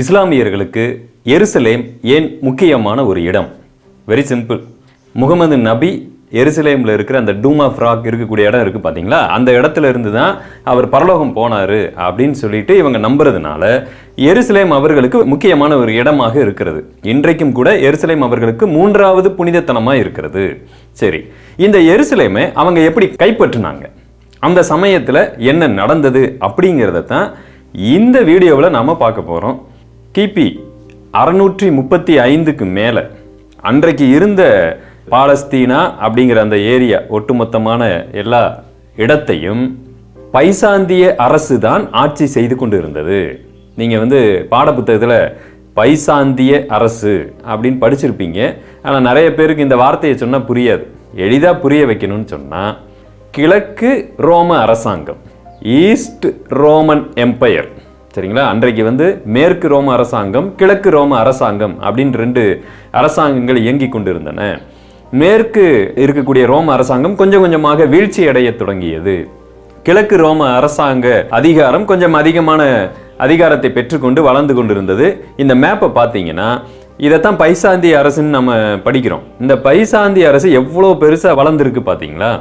இஸ்லாமியர்களுக்கு எருசலேம் ஏன் முக்கியமான ஒரு இடம்? வெரி சிம்பிள் முகமது நபி எருசலேமில் இருக்கிற அந்த டூமா ஃப்ராக் இருக்கக்கூடிய இடம் இருக்குது பார்த்தீங்களா அந்த இடத்துல இருந்து தான் அவர் பரலோகம் போனார் அப்படின்னு சொல்லிட்டு இவங்க நம்புறதுனால எருசலேம் அவர்களுக்கு முக்கியமான ஒரு இடமாக இருக்கிறது. இன்றைக்கும் கூட எருசலேம் அவர்களுக்கு மூன்றாவது புனிதத்தனமாக இருக்கிறது. சரி இந்த எருசலேமை அவங்க எப்படி கைப்பற்றினாங்க? அந்த சமயத்தில் என்ன நடந்தது அப்படிங்கிறத தான் இந்த வீடியோவில் நாம் பார்க்க போகிறோம் கிபி அறுநூற்றி முப்பத்தி ஐந்துக்கு மேலே. அன்றைக்கு இருந்த பாலஸ்தீனா அப்படிங்கிற அந்த ஏரியா ஒட்டுமொத்தமான எல்லா இடத்தையும் பைசாந்திய அரசு தான் ஆட்சி செய்து கொண்டு இருந்தது நீங்கள் வந்து பாடப்புத்தகத்தில் பைசாந்திய அரசு அப்படின்னு படிச்சிருப்பீங்க. ஆனால் நிறைய பேருக்கு இந்த வார்த்தையை சொன்னால் புரியாது. எளிதாக புரிய வைக்கணும்னு சொன்னால் கிழக்கு ரோம அரசாங்கம் ஈஸ்ட் ரோமன் எம்பையர் சரிங்களா? அன்றைக்கு வந்து மேற்கு ரோம அரசாங்கம் கிழக்கு ரோம அரசாங்கம் அப்படின்னு ரெண்டு அரசாங்கங்கள் இயங்கி கொண்டிருந்தன. மேற்கு இருக்கக்கூடிய ரோம அரசாங்கம் கொஞ்சம் கொஞ்சமாக வீழ்ச்சி அடைய தொடங்கியது. கிழக்கு ரோம அரசாங்க அதிகாரம் கொஞ்சம் அதிகமான அதிகாரத்தை பெற்றுக்கொண்டு வளர்ந்து கொண்டிருந்தது. இந்த மேப்பை பார்த்தீங்கன்னா இதைத்தான் பைசாந்தி அரசுன்னு நம்ம படிக்கிறோம். இந்த பைசாந்தி அரசு எவ்வளோ பெருசாக வளர்ந்துருக்கு பார்த்தீங்களா?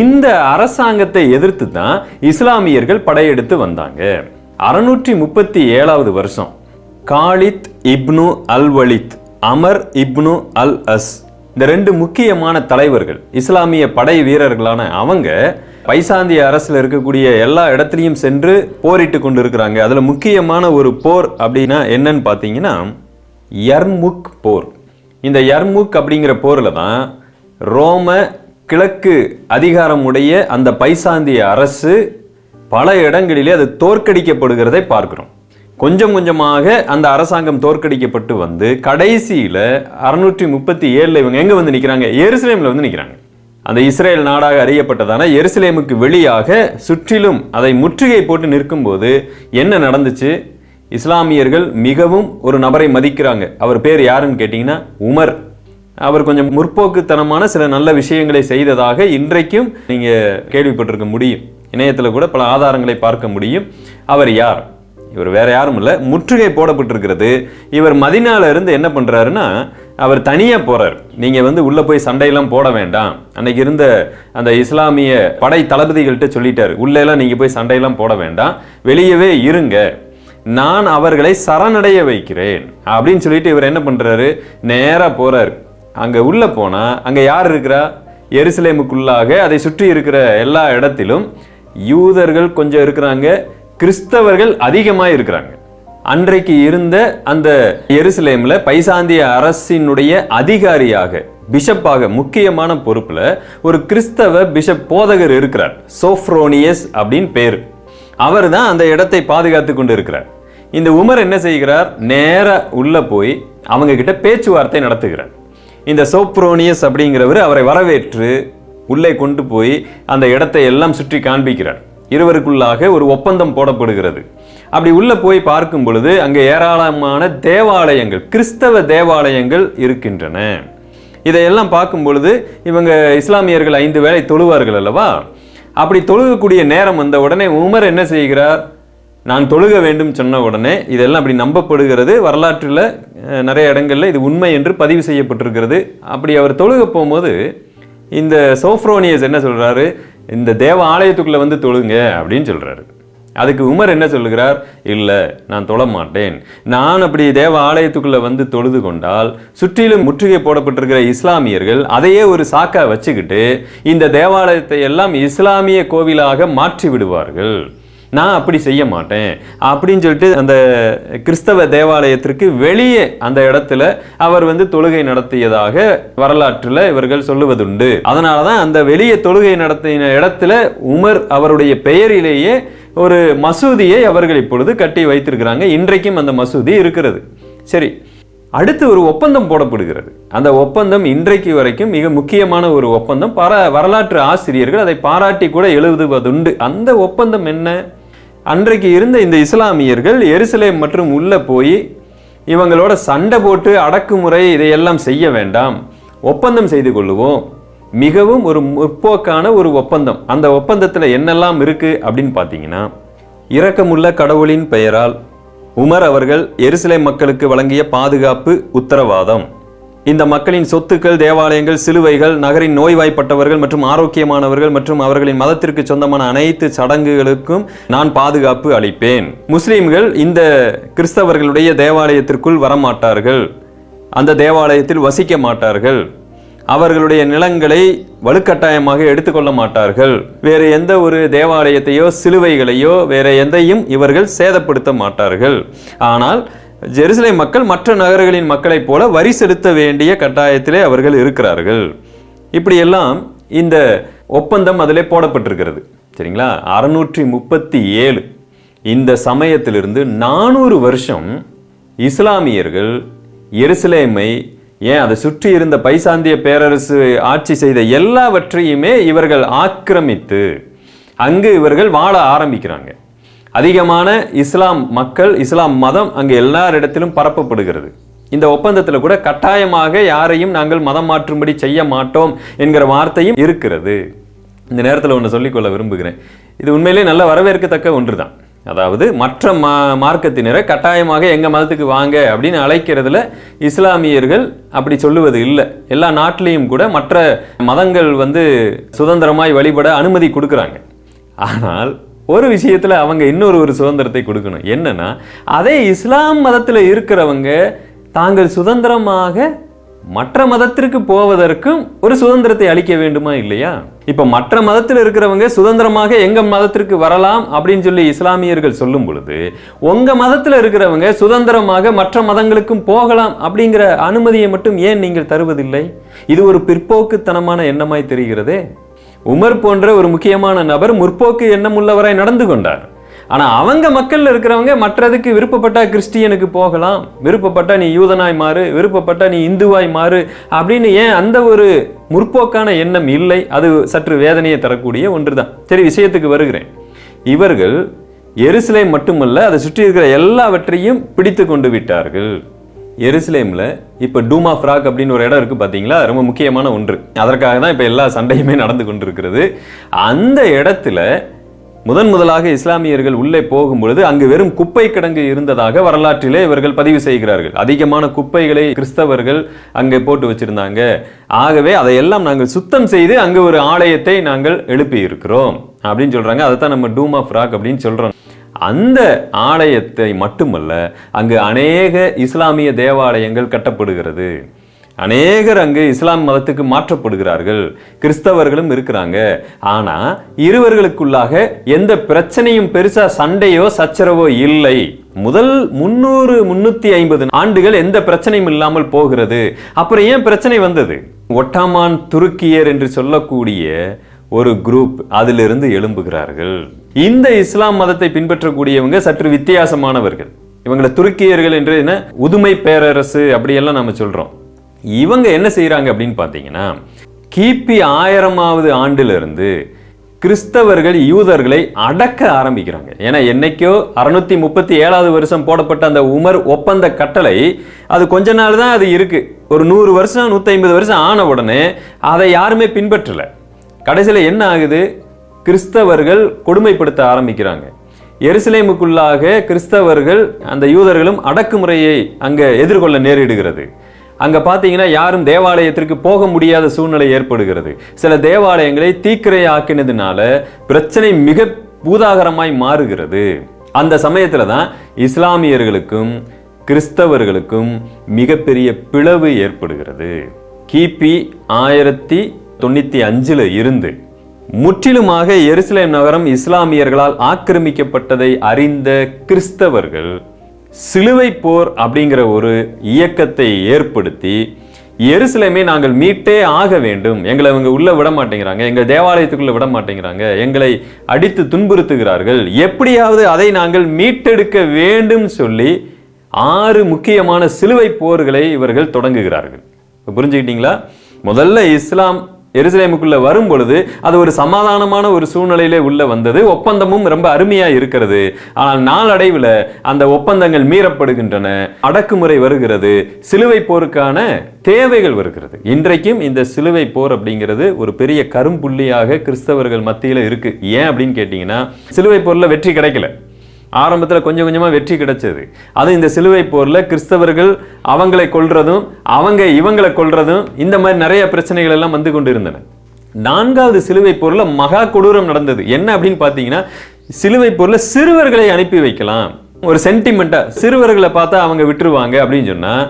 இந்த அரசாங்கத்தை எதிர்த்து தான் இஸ்லாமியர்கள் படையெடுத்து வந்தாங்க. அறுநூற்றி முப்பத்தி ஏழாவது வருஷம். Khalid ibn al Walid Amr ibn al As இந்த ரெண்டு முக்கியமான தலைவர்கள் இஸ்லாமிய படை வீரர்களான அவங்க பைசாந்திய அரசில் இருக்கக்கூடிய எல்லா இடத்துலையும் சென்று போரிட்டு கொண்டு இருக்கிறாங்க அதில் முக்கியமான ஒரு போர் அப்படின்னா என்னன்னு பார்த்தீங்கன்னா யர்முக் போர். இந்த யர்முக் அப்படிங்கிற போரில் தான் ரோம கிழக்கு அதிகாரமுடைய அந்த பைசாந்திய அரசு பல இடங்களிலே அது தோற்கடிக்கப்படுகிறதை பார்க்கிறோம். கொஞ்சம் கொஞ்சமாக அந்த அரசாங்கம் தோற்கடிக்கப்பட்டு வந்து கடைசியில் அறுநூற்றி முப்பத்தி ஏழில் இவங்க எங்கே வந்து நிற்கிறாங்க எருசலேமில் வந்து நிற்கிறாங்க அந்த இஸ்ரேல் நாடாக அறியப்பட்டதான எருசலேமுக்கு வெளியாக சுற்றிலும் அதை முற்றுகை போட்டு நிற்கும்போது என்ன நடந்துச்சு? இஸ்லாமியர்கள் மிகவும் ஒரு நபரை மதிக்கிறாங்க. அவர் பேர் யாருன்னு கேட்டிங்கன்னா உமர். அவர் கொஞ்சம் முற்போக்குத்தனமான சில நல்ல விஷயங்களை செய்ததாக இன்றைக்கும் நீங்கள் கேள்விப்பட்டிருக்க முடியும். இணையத்தில் கூட பல ஆதாரங்களை பார்க்க முடியும். அவர் யார்? இவர் வேற யாரும் இல்லை. முற்றுகை போடப்பட்டிருக்கிறது. இவர் மதினால இருந்து என்ன பண்ணுறாருன்னா அவர் தனியாக போகிறார் நீங்கள் வந்து உள்ளே போய் சண்டையெல்லாம் போட வேண்டாம். அன்னைக்கு இருந்த அந்த இஸ்லாமிய படை தளபதிகள்கிட்ட சொல்லிட்டார். உள்ளேலாம் நீங்கள் போய் சண்டையெல்லாம் போட வேண்டாம். வெளியவே இருங்க. நான் அவர்களை சரணடைய வைக்கிறேன். அப்படின்னு சொல்லிட்டு இவர் என்ன பண்ணுறாரு நேராக போகிறார் அங்கே உள்ளே போனால் அங்கே யார் இருக்கிறா? எருசலேமுக்குள்ளாக அதை சுற்றி இருக்கிற எல்லா இடத்திலும் யூதர்கள் கொஞ்சம் இருக்கிறாங்க கிறிஸ்தவர்கள் அதிகமாக இருக்கிறாங்க. அன்றைக்கு இருந்த அந்த எருசலேமில் பைசாந்திய அரசினுடைய அதிகாரியாக பிஷப்பாக முக்கியமான பொறுப்பில் ஒரு கிறிஸ்தவ பிஷப் போதகர் இருக்கிறார். சோஃப்ரோனியஸ் அப்படின்னு பேர். அவர் தான் அந்த இடத்தை பாதுகாத்து கொண்டு இருக்கிறார் இந்த உமர் என்ன செய்கிறார்? நேர உள்ள போய் அவங்க கிட்ட பேச்சுவார்த்தை நடத்துகிறார். இந்த சோப்ரோனியஸ் அப்படிங்கிறவர் அவரை வரவேற்று உள்ளே கொண்டு போய் அந்த இடத்தை எல்லாம் சுற்றி காண்பிக்கிறார். இருவருக்குள்ளாக ஒரு ஒப்பந்தம் போடப்படுகிறது. அப்படி உள்ளே போய் பார்க்கும் பொழுது அங்கே ஏராளமான தேவாலயங்கள் கிறிஸ்தவ தேவாலயங்கள் இருக்கின்றன. இதையெல்லாம் பார்க்கும் பொழுது இவங்க இஸ்லாமியர்கள் ஐந்து வேளை தொழுவார்கள் அல்லவா? அப்படி தொழுகக்கூடிய நேரம் வந்த உடனே உமர் என்ன செய்கிறார்? நான் தொழுக வேண்டும் சொன்ன உடனே இதெல்லாம் அப்படி நம்பப்படுகிறது. வரலாற்றில் நிறைய இடங்களில் இது உண்மை என்று பதிவு செய்யப்பட்டிருக்கிறது. அப்படி அவர் தொழுக போகும்போது இந்த சோஃப்ரோனியஸ் என்ன சொல்கிறாரு இந்த தேவ ஆலயத்துக்குள்ளே வந்து தொழுங்க அப்படின்னு சொல்கிறாரு அதுக்கு உமர் என்ன சொல்லுகிறார்? இல்லை நான் தொழ மாட்டேன். நான் அப்படி தேவ ஆலயத்துக்குள்ளே வந்து தொழுது கொண்டால் சுற்றிலும் முற்றுகை போடப்பட்டிருக்கிற இஸ்லாமியர்கள் அதையே ஒரு சாக்கா வச்சுக்கிட்டு இந்த தேவாலயத்தை எல்லாம் இஸ்லாமிய கோவிலாக மாற்றி விடுவார்கள். நான் அப்படி செய்ய மாட்டேன் அப்படின்னு சொல்லிட்டு அந்த கிறிஸ்தவ தேவாலயத்திற்கு வெளியே அந்த இடத்துல அவர் வந்து தொழுகை நடத்தியதாக வரலாற்றில் இவர்கள் சொல்லுவதுண்டு. அதனால தான் அந்த வெளியே தொழுகை நடத்தின இடத்துல உமர் அவருடைய பெயரிலேயே ஒரு மசூதியை அவர்கள் இப்பொழுது கட்டி வைத்திருக்கிறாங்க. இன்றைக்கும் அந்த மசூதி இருக்கிறது. சரி அடுத்து ஒரு ஒப்பந்தம் போடப்படுகிறது. அந்த ஒப்பந்தம் இன்றைக்கு வரைக்கும் மிக முக்கியமான ஒரு ஒப்பந்தம். பர வரலாற்று ஆசிரியர்கள் அதை பாராட்டி கூட எழுதுவதுண்டு. அந்த ஒப்பந்தம் என்ன? அன்றைக்கு இருந்த இந்த இஸ்லாமியர்கள் எருசலேம் மற்றும் உள்ள போய் இவங்களோட சண்டை போட்டு அடக்குமுறை இதையெல்லாம் செய்ய வேண்டாம். ஒப்பந்தம் செய்து கொள்ளுவோம். மிகவும் ஒரு முற்போக்கான ஒரு ஒப்பந்தம். அந்த ஒப்பந்தத்தில் என்னெல்லாம் இருக்கு அப்படின்னு பார்த்தீங்கன்னா இரக்கமுள்ள கடவுளின் பெயரால் உமர் அவர்கள் எருசலேம் மக்களுக்கு வழங்கிய பாதுகாப்பு உத்தரவாதம். இந்த மக்களின் சொத்துக்கள் தேவாலயங்கள் சிலுவைகள் நகரின் நோய்வாய்ப்பட்டவர்கள் மற்றும் ஆரோக்கியமானவர்கள் மற்றும் அவர்களின் மதத்திற்கு சொந்தமான அனைத்து சடங்குகளுக்கும் நான் பாதுகாப்பு அளிப்பேன். முஸ்லீம்கள் இந்த கிறிஸ்தவர்களுடைய தேவாலயத்திற்குள் வரமாட்டார்கள். அந்த தேவாலயத்தில் வசிக்க மாட்டார்கள். அவர்களுடைய நிலங்களை வலுக்கட்டாயமாக எடுத்துக்கொள்ள மாட்டார்கள். வேறு எந்த ஒரு தேவாலயத்தையோ சிலுவைகளையோ வேற எந்தையும் இவர்கள் சேதப்படுத்த மாட்டார்கள். ஆனால் ஜெருசலேம் மக்கள் மற்ற நகரங்களின் மக்களைப் போல வரி செலுத்த வேண்டிய கட்டாயத்திலே அவர்கள் இருக்கிறார்கள். இப்படியெல்லாம் இந்த ஒப்பந்தம் அதிலே போடப்பட்டிருக்கிறது. சரிங்களா? அறுநூற்றி முப்பத்தி ஏழு இந்த சமயத்திலிருந்து நானூறு வருஷம் இஸ்லாமியர்கள் எருசலேமை ஏன் அதை சுற்றி இருந்த பைசாந்திய பேரரசு ஆட்சி செய்த எல்லாவற்றையுமே இவர்கள் ஆக்கிரமித்து அங்கு இவர்கள் வாழ ஆரம்பிக்கிறாங்க. அதிகமான இஸ்லாம் மக்கள் இஸ்லாம் மதம் அங்கே எல்லாரிடத்திலும் பரப்பப்படுகிறது. இந்த ஒப்பந்தத்தில் கூட கட்டாயமாக யாரையும் நாங்கள் மதம் மாற்றும்படி செய்ய மாட்டோம் என்கிற வார்த்தையும் இருக்கிறது. இந்த நேரத்தில் ஒன்று சொல்லிக்கொள்ள விரும்புகிறேன். இது உண்மையிலே நல்ல வரவேற்கத்தக்க ஒன்று தான் அதாவது மற்ற மா மார்க்கத்தினரை கட்டாயமாக எங்கள் மதத்துக்கு வாங்க அப்படின்னு அழைக்கிறதுல இஸ்லாமியர்கள் அப்படி சொல்லுவது இல்லை. எல்லா நாட்டிலையும் கூட மற்ற மதங்கள் வந்து சுதந்திரமாய் வழிபட அனுமதி கொடுக்குறாங்க. ஆனால் ஒரு விஷயத்தில் அவங்க இன்னொரு ஒரு சுதந்திரத்தை கொடுக்கணும். என்னன்னா அதே இஸ்லாம் மதத்தில் இருக்கிறவங்க தாங்கள் சுதந்திரமாக மற்ற மதத்திற்கு போவதற்கும் ஒரு சுதந்திரத்தை அளிக்க வேண்டுமா இல்லையா? இப்போ மற்ற மதத்தில் இருக்கிறவங்க சுதந்திரமாக எங்கள் மதத்திற்கு வரலாம் அப்படின்னு சொல்லி இஸ்லாமியர்கள் சொல்லும் பொழுது உங்கள் மதத்தில் இருக்கிறவங்க சுதந்திரமாக மற்ற மதங்களுக்கும் போகலாம் அப்படிங்கிற அனுமதியை மட்டும் ஏன் நீங்கள் தருவதில்லை? இது ஒரு பிற்போக்குத்தனமான எண்ணமாய் தெரிகிறதே. உமர் போன்ற ஒரு முக்கியமான நபர் முற்போக்கு எண்ணம் உள்ளவராய் நடந்து கொண்டார். ஆனால் அவங்க மக்களில் இருக்கிறவங்க மற்றதுக்கு விருப்பப்பட்டா கிறிஸ்டியனுக்கு போகலாம் விருப்பப்பட்டா நீ யூதனாய் மாறு விருப்பப்பட்டா நீ இந்துவாய் மாறு அப்படின்னு ஏன் அந்த ஒரு முற்போக்கான எண்ணம் இல்லை? அது சற்று வேதனையை தரக்கூடிய ஒன்று தான் சரி விஷயத்துக்கு வருகிறேன். இவர்கள் எருசலேம் மட்டுமல்ல அதை சுற்றி இருக்கிற எல்லாவற்றையும் பிடித்து கொண்டு விட்டார்கள். எருசலேமில் இப்போ டூமா ஃப்ராக் அப்படின்னு ஒரு இடம் இருக்குது பார்த்தீங்களா ரொம்ப முக்கியமான ஒன்று. அதற்காக தான் இப்போ எல்லா சண்டையுமே நடந்து கொண்டிருக்கிறது. அந்த இடத்துல முதன் முதலாக இஸ்லாமியர்கள் உள்ளே போகும் பொழுது அங்கு வெறும் குப்பை கிடங்கு இருந்ததாக வரலாற்றிலே இவர்கள் பதிவு செய்கிறார்கள். அதிகமான குப்பைகளை கிறிஸ்தவர்கள் அங்கே போட்டு வச்சிருந்தாங்க. ஆகவே அதையெல்லாம் நாங்கள் சுத்தம் செய்து அங்கு ஒரு ஆலயத்தை நாங்கள் எழுப்பியிருக்கிறோம். அப்படின்னு சொல்றாங்க. அதை தான் நம்ம டூமா ஃப்ராக் அப்படின்னு சொல்றோம். அந்த ஆலயத்தை மட்டுமல்ல அங்கு அநேக இஸ்லாமிய தேவாலயங்கள் கட்டப்படுகிறது. அநேகர் அங்கு இஸ்லாம் மதத்துக்கு மாற்றப்படுகிறார்கள். கிறிஸ்தவர்களும் இருக்கிறாங்க. ஆனால் இருவர்களுக்குள்ளாக எந்த பிரச்சனையும் பெருசா சண்டையோ சச்சரவோ இல்லை. முதல் முன்னூறு முன்னூத்தி ஐம்பது ஆண்டுகள் எந்த பிரச்சனையும் இல்லாமல் போகிறது. அப்புறம் ஏன் பிரச்சனை வந்தது? ஒட்டாமான் துருக்கியர் என்று சொல்லக்கூடிய ஒரு குரூப் அதிலிருந்து எழும்புகிறார்கள். இந்த இஸ்லாம் மதத்தை பின்பற்றக்கூடியவங்க சற்று வித்தியாசமானவர்கள். இவங்களை துருக்கியர்கள் என்று என்ன? உதுமை பேரரசு அப்படியெல்லாம் நம்ம சொல்றோம். இவங்க என்ன செய்கிறாங்க அப்படின்னு பார்த்தீங்கன்னா கிபி ஆயிரமாவது ஆண்டிலிருந்து கிறிஸ்தவர்கள் யூதர்களை அடக்க ஆரம்பிக்கிறாங்க. ஏன்னா என்னைக்கோ அறுநூத்தி முப்பத்தி ஏழாவது வருஷம் போடப்பட்ட அந்த உமர் ஒப்பந்த கட்டளை அது கொஞ்ச நாள் தான் அது இருக்கு. ஒரு நூறு வருஷம் நூத்தி ஐம்பது வருஷம் ஆன உடனே அதை யாருமே பின்பற்றல. கடைசியில் என்ன ஆகுது? கிறிஸ்தவர்கள் கொடுமைப்படுத்த ஆரம்பிக்கிறாங்க. எருசலேமுக்குள்ளாக கிறிஸ்தவர்கள் அந்த யூதர்களும் அடக்குமுறையை அங்கே எதிர்கொள்ள நேரிடுகிறது. அங்கே பார்த்தீங்கன்னா யாரும் தேவாலயத்திற்கு போக முடியாத சூழ்நிலை ஏற்படுகிறது. சில தேவாலயங்களை தீக்கிரை ஆக்கினதுனால பிரச்சனை மிக பூதாகரமாய் மாறுகிறது. அந்த சமயத்தில் தான் இஸ்லாமியர்களுக்கும் கிறிஸ்தவர்களுக்கும் மிகப்பெரிய பிளவு ஏற்படுகிறது. கிபி ஆயிரத்தி தொண்ணூத்தி அஞ்சுல இருந்து முற்றிலுமாக எருசலேம் நகரம் இஸ்லாமியர்களால் ஆக்கிரமிக்கப்பட்டதை அறிந்த கிறிஸ்தவர்கள் சிலுவை போர் அப்படிங்கிற ஒரு இயக்கத்தை ஏற்படுத்தி எருசலேமை நாங்கள் மீட்டே ஆக வேண்டும். எங்களை அவங்க உள்ள விட மாட்டேங்கிறாங்க. எங்கள் தேவாலயத்துக்குள்ள விட மாட்டேங்கிறாங்க. எங்களை அடித்து துன்புறுத்துகிறார்கள். எப்படியாவது அதை நாங்கள் மீட்டெடுக்க வேண்டும் சொல்லி ஆறு முக்கியமான சிலுவை போர்களை இவர்கள் தொடங்குகிறார்கள். புரிஞ்சுக்கிட்டீங்களா? முதல்ல இஸ்லாம் எருசலேமுக்குள்ள வரும் பொழுது அது ஒரு சமாதானமான ஒரு சூழ்நிலையிலே உள்ள வந்தது. ஒப்பந்தமும் ரொம்ப அருமையா இருக்கிறது. ஆனால் நாளடைவில் அந்த ஒப்பந்தங்கள் மீறப்படுகின்றன. அடக்குமுறை வருகிறது. சிலுவை போருக்கான தேவைகள் வருகிறது. இன்றைக்கும் இந்த சிலுவை போர் அப்படிங்கிறது ஒரு பெரிய கரும்புள்ளியாக கிறிஸ்தவர்கள் மத்தியில் இருக்கு. ஏன் அப்படின்னு கேட்டீங்கன்னா சிலுவை போரில் வெற்றி கிடைக்கல. ஆரம்பத்தில் கொஞ்சம் கொஞ்சமாக வெற்றி கிடைச்சது. அது இந்த சிலுவை போரில் கிறிஸ்தவர்கள் அவங்களை கொல்றதும் அவங்க இவங்களை கொள்றதும் இந்த மாதிரி நிறைய பிரச்சனைகள் எல்லாம் வந்து கொண்டு இருந்தன நான்காவது சிலுவை போரில் மகா கொடூரம் நடந்தது. என்ன அப்படின்னு பார்த்தீங்கன்னா சிலுவை போரில் சிறுவர்களை அனுப்பி வைக்கலாம். ஒரு சென்டிமெண்ட்டாக சிறுவர்களை பார்த்தா அவங்க விட்டுருவாங்க அப்படின்னு சொன்னால்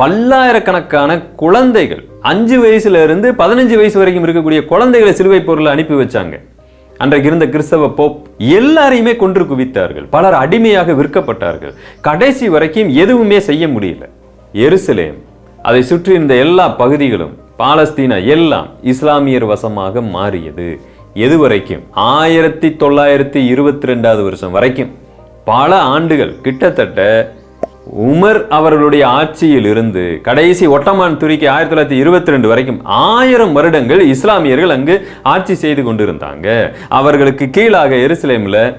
பல்லாயிரக்கணக்கான குழந்தைகள் அஞ்சு வயசுல இருந்து பதினஞ்சு வயசு வரைக்கும் இருக்கக்கூடிய குழந்தைகளை சிலுவை பொருளை அனுப்பி வச்சாங்க. அன்றைக்கு இருந்த கிறிஸ்தவ போப் எல்லாரையுமே கொன்று குவித்தார்கள். பலர் அடிமையாக விற்கப்பட்டார்கள். கடைசி வரைக்கும் எதுவுமே செய்ய முடியல. எருசலேம் அதை சுற்றி இருந்த எல்லா பகுதிகளும் பாலஸ்தீனா எல்லாம் இஸ்லாமியர் வசமாக மாறியது. எது வரைக்கும் ஆயிரத்தி தொள்ளாயிரத்தி இருபத்தி ரெண்டாவது வருஷம் வரைக்கும். பல ஆண்டுகள் கிட்டத்தட்ட உமர் அவர்களுடைய ஆட்சியில் இருந்து கடைசி ஒட்டமான் துருக்கி ஆயிரத்தி தொள்ளாயிரத்தி இருபத்தி ரெண்டு வரைக்கும் ஆயிரம் வருடங்கள் இஸ்லாமியர்கள் அங்கு ஆட்சி செய்து கொண்டிருந்தாங்க. அவர்களுக்கு கீழாக எருசலேமில்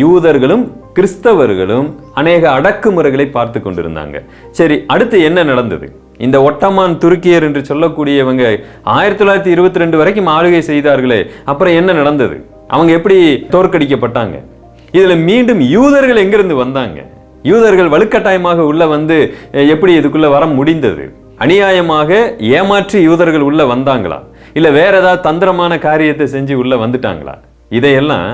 யூதர்களும் கிறிஸ்தவர்களும் அநேக அடக்குமுறைகளை பார்த்து கொண்டிருந்தாங்க. சரி அடுத்து என்ன நடந்தது? இந்த ஒட்டமான் துருக்கியர் என்று சொல்லக்கூடியவங்க ஆயிரத்தி தொள்ளாயிரத்தி இருபத்தி ரெண்டு வரைக்கும் ஆளுகை செய்தார்களே அப்புறம் என்ன நடந்தது? அவங்க எப்படி தோற்கடிக்கப்பட்டாங்க? இதில் மீண்டும் யூதர்கள் எங்கிருந்து வந்தாங்க? யூதர்கள் வலுக்கட்டாயமாக உள்ள வந்து எப்படி இதுக்குள்ள வர முடிந்தது? அநியாயமாக ஏமாற்றி யூதர்கள் உள்ள வந்தாங்களா? இல்ல வேற ஏதாவது தந்திரமான காரியத்தை செஞ்சு உள்ள வந்துட்டாங்களா? இதையெல்லாம்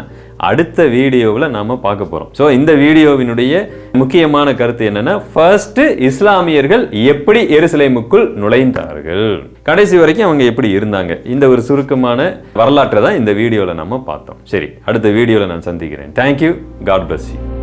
அடுத்த வீடியோவில் நாம் பார்க்க போகிறோம் ஸோ இந்த வீடியோவினுடைய முக்கியமான கருத்து என்னென்னா ஃபர்ஸ்ட் இஸ்லாமியர்கள் எப்படி எருசலேமுக்குள் நுழைந்தார்கள்? கடைசி வரைக்கும் அவங்க எப்படி இருந்தாங்க? இந்த ஒரு சுருக்கமான வரலாற்றை தான் இந்த வீடியோவில் நம்ம பார்த்தோம். சரி அடுத்த வீடியோவில் நான் சந்திக்கிறேன். Thank you God bless you